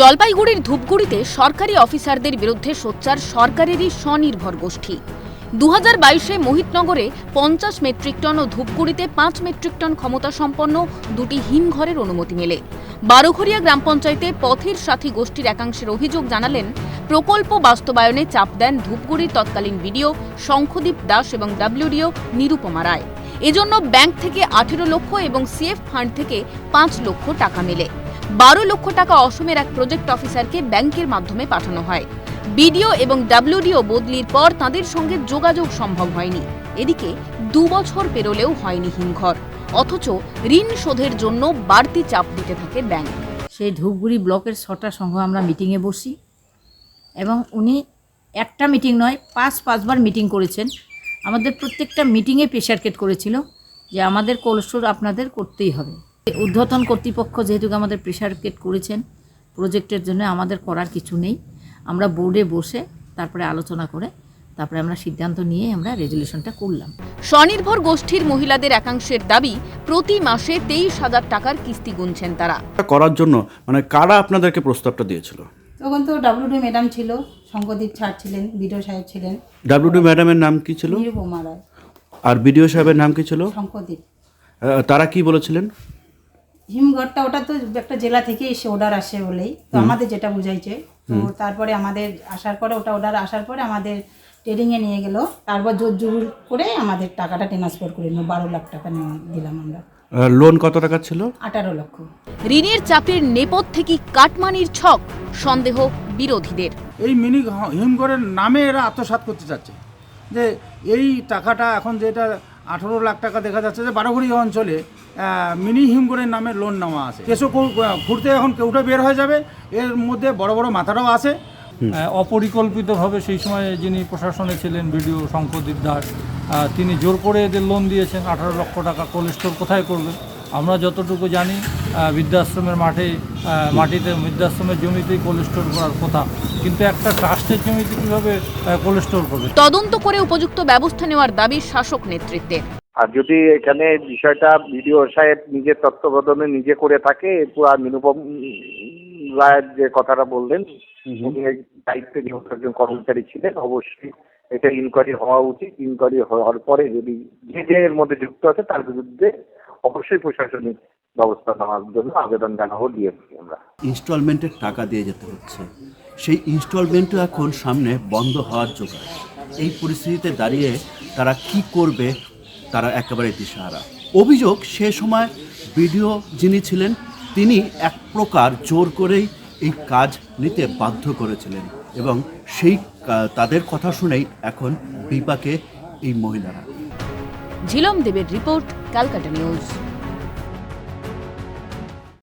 জলপাইগুড়ির ধূপগুড়িতে সরকারি অফিসারদের বিরুদ্ধে সোচ্চার সরকারেরই স্বনির্ভর গোষ্ঠী। দু হাজার বাইশে মোহিতনগরে পঞ্চাশ মেট্রিক টন ও ধূপগুড়িতে পাঁচ মেট্রিক টন ক্ষমতা সম্পন্ন দুটি হিমঘরের অনুমতি মেলে। বারোঘরিয়া গ্রাম পঞ্চায়েতে পথের সাথী গোষ্ঠীর একাংশের অভিযোগ জানালেন, প্রকল্প বাস্তবায়নে চাপ দেন ধূপগুড়ির তৎকালীন বিডিও শঙ্খদীপ দাস এবং ডাব্লিউডিও নিরুপমা রায়। এজন্য ব্যাংক থেকে আঠেরো লক্ষ এবং সিএফ ফান্ড থেকে পাঁচ লক্ষ টাকা মেলে। বারো লক্ষ টাকা অসমের এক প্রজেক্ট অফিসারকে ব্যাংকের মাধ্যমে পাঠানো হয়। বিডিও এবং ডাব্লিউডিও বদলির পর তাদের সঙ্গে যোগাযোগ সম্ভব হয়নি। এদিকে দু বছর পেরোলেও হয়নি হিমঘর। অথচ ঋণ শোধের জন্য বাড়তি চাপ দিতে থাকে ব্যাংক। সেই ধূপগুড়ি ব্লকের ছটা সংঘ আমরা মিটিংয়ে বসি এবং উনি একটা মিটিং নয়, পাঁচ পাঁচবার মিটিং করেছেন। আমাদের প্রত্যেকটা মিটিংয়ে প্রেশারকেট করেছিল যে আমাদের কোলেস্টোর আপনাদের করতেই হবে। ঊর্ধ্বতন কর্তৃপক্ষ যেহেতু আমাদের প্রেশারকেট করেছেন প্রজেক্টের জন্য আমাদের করার কিছু নেই। আমরা বোর্ডে বসে তারপরে আলোচনা করে তারপরে আমরা সিদ্ধান্ত নিয়ে আমরা রেজলিউশনটা করলাম। স্বনির্ভর গোষ্ঠীর মহিলাদের একাংশের দাবি প্রতি মাসে তেইশ হাজার টাকার কিস্তি গুনছেন তারা। করার জন্য মানে কারা আপনাদেরকে প্রস্তাবটা দিয়েছিল? তখন তো ডাব্লিউডি ম্যাডাম ছিল শঙ্করদীপ ছাড় ছিলেন বিডিও সাহেব ছিলেন। ডাব্লিউডি ম্যাডামের নাম কি ছিল? নিরুপমা রায়। আর বিডিও সাহেবের নাম কি ছিল? শঙ্করদীপ তারা কি বলেছিলেন? হিমঘরটা ওটা তো একটা জেলা থেকে এসে অর্ডার আসে বলেই। তো আমাদের যেটা বুঝাইছে তো তারপরে আমাদের আসার পরে ওটা অর্ডার আসার পরে আমাদের ট্রেডিংয়ে নিয়ে গেল। তারপর জোর জোর করে আমাদের টাকাটা ট্রান্সফার করে নিল বারো লাখ টাকা নেওয়া দিলাম আমরা। লোন কত টাকা ছিল? আঠারো লক্ষ। ঋণের চাপের নেপথ্যে কাটমানির ছক? সন্দেহ বিরোধীদের। এই মিনি হিমঘরের নামে এরা আত্মসাৎ করতে চাচ্ছে। যে এই টাকাটা এখন যেটা আঠেরো লাখ টাকা দেখা যাচ্ছে যে বারোঘড়ি অঞ্চলে মিনি হিমঘরের নামে লোন নেওয়া আছে। কেসো ঘুরতে এখন কেউটা বের হয়ে যাবে এর মধ্যে বড় বড় মাথাটাও আছে। অপরিকল্পিতভাবে সেই সময় যিনি প্রশাসনে ছিলেন বিডিও শঙ্করদীপ দাস তিনি জোর করে এদের লোন দিয়েছেন আঠারো লক্ষ টাকা কোল্ড স্টোর কোথায় করবে? আমরা যতটুকু জানি বৃদ্ধাশ্রমের মাঠে মাটিতে বৃদ্ধাশ্রমের জমিতেই কোল্ড স্টোর করার কথা। কিন্তু একটা ট্রাস্টের জমিতে কীভাবে কোল্ড স্টোর করবে? তদন্ত করে উপযুক্ত ব্যবস্থা নেওয়ার দাবি শাসক নেতৃত্বের। আর যদি এখানে বিষয়টা বিডিও সাহেব নিজের তত্ত্বাবধানে নিজে করে থাকে আর নিরুপম রায়ের যে কথাটা বললেন উনি এই দায়িত্বে নিয়োগ একজন কর্মচারী ছিলেন অবশ্যই এটা ইনকোয়ারি হওয়া উচিত। ইনকোয়ারি হওয়ার পরে যদি যে যে এর মধ্যে যুক্ত আছে তার বিরুদ্ধে অবশ্যই প্রশাসনিক ব্যবস্থা নেওয়ার জন্য আবেদন জানাব দিয়েছি আমরা। ইনস্টলমেন্টের টাকা দিয়ে যেতে হচ্ছে। সেই ইনস্টলমেন্টও এখন সামনে বন্ধ হওয়ার জোগাড় এই পরিস্থিতিতে দাঁড়িয়ে তারা কি করবে তারা একেবারে দিশাহারা। অভিযোগ সে সময় বিডিও যিনি ছিলেন, তিনি এক প্রকার জোর করেই এই কাজ নিতে বাধ্য করেছিলেন এবং সেই তাদের কথা শুনেই এখন বিপাকে এই মহিলারা। ঝিলম দেবের রিপোর্ট, ক্যালকাটা নিউজ।